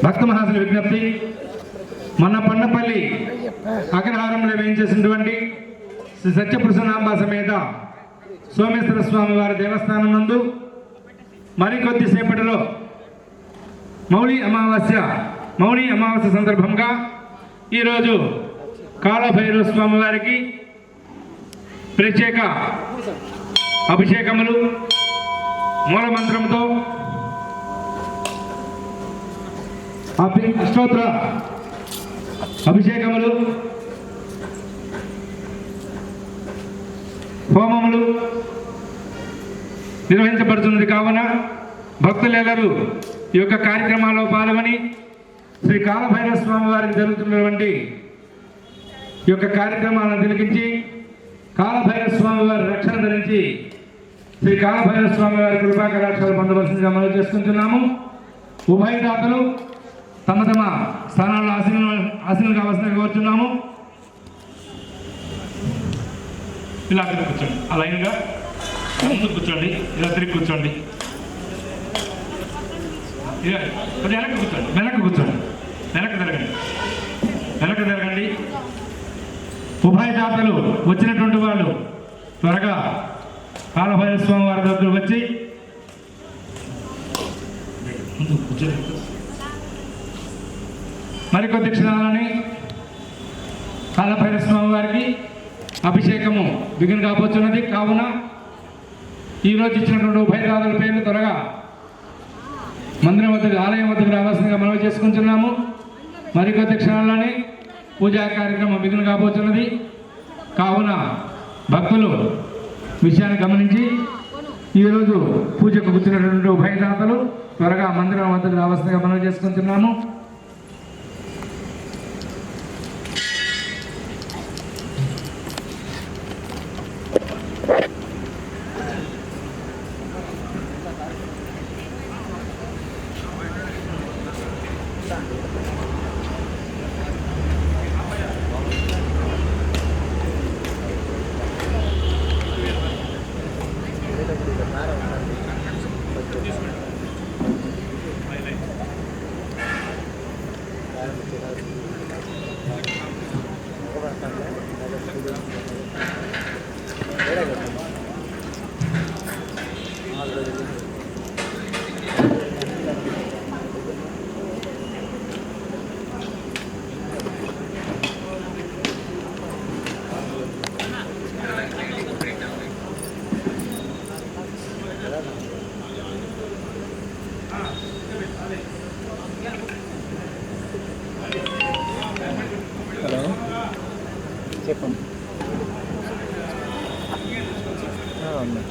శ్రీనివాసుల విజ్ఞప్తి మన పన్నపల్లి అగ్రహారంలో వేయించేసినటువంటి శ్రీ సత్యప్రసన్నాంబ సమేత సోమేశ్వర స్వామి వారి దేవస్థానం నందు మరికొద్దిసేపటిలో మౌళి అమావాస్య మౌళి అమావాస్య సందర్భంగా ఈరోజు కాలభైరవ స్వామి వారికి ప్రత్యేక అభిషేకములు మూలమంత్రంతో అభి- అష్టోత్తర అభిషేకములు హోమములు నిర్వహించబడుతున్నది. కావున భక్తులెల్లరూ ఈ యొక్క కార్యక్రమాల్లో పాల్గొని శ్రీ కాలభైరవ స్వామి వారికి జరుగుతున్నటువంటి ఈ యొక్క కార్యక్రమాలను తిలకించి కాలభైరవ స్వామి వారి రక్షణ ధరించి శ్రీ కాలభైరవ స్వామి వారి కృపా కటాక్షాలు పొందవలసిందిగా మనం చేసుకుంటున్నాము. ఉభయదాతలు తమ తమ స్థానాల్లో ఆసీన ఆసీనం కావాల్సిందిగా కోరుతున్నాము ఇలా అక్కడ కూర్చోండి. ఆ లైన్గా ముందు కూర్చోండి ఇలా తిరిగి కూర్చోండి. ఇలా వెనక్కి కూర్చోండి వెనక్కి కూర్చోండి. వెనక్కి తిరగండి. వెనక్కి తిరగండి. ఉభయ జాతలు వచ్చినటువంటి వాళ్ళు త్వరగా కాలభైరస్వామి వారి దగ్గర వచ్చి. ముందు కూర్చోండి. మరికొద్ది క్షణాలని కాలభైరవ స్వామి వారికి అభిషేకము బిగిన కాబోతున్నది కావున ఈరోజు ఇచ్చినటువంటి ఉభయదారుల పేర్లు త్వరగా మందిరం వద్దకు ఆలయం వద్దకు రావాల్సిందిగా మనవి చేసుకుంటున్నాము. మరికొద్ది క్షణాలని పూజా కార్యక్రమం మిగిలిన కాబోతున్నది కావున భక్తులు విషయాన్ని గమనించి ఈరోజు పూజకు కూర్చున్నటువంటి ఉభయదాతలు త్వరగా మందిరం వద్దకు రావాల్సిందిగా మనవి చేసుకుంటున్నాము. Thank you. చెప్పండి ఆ, ఉంది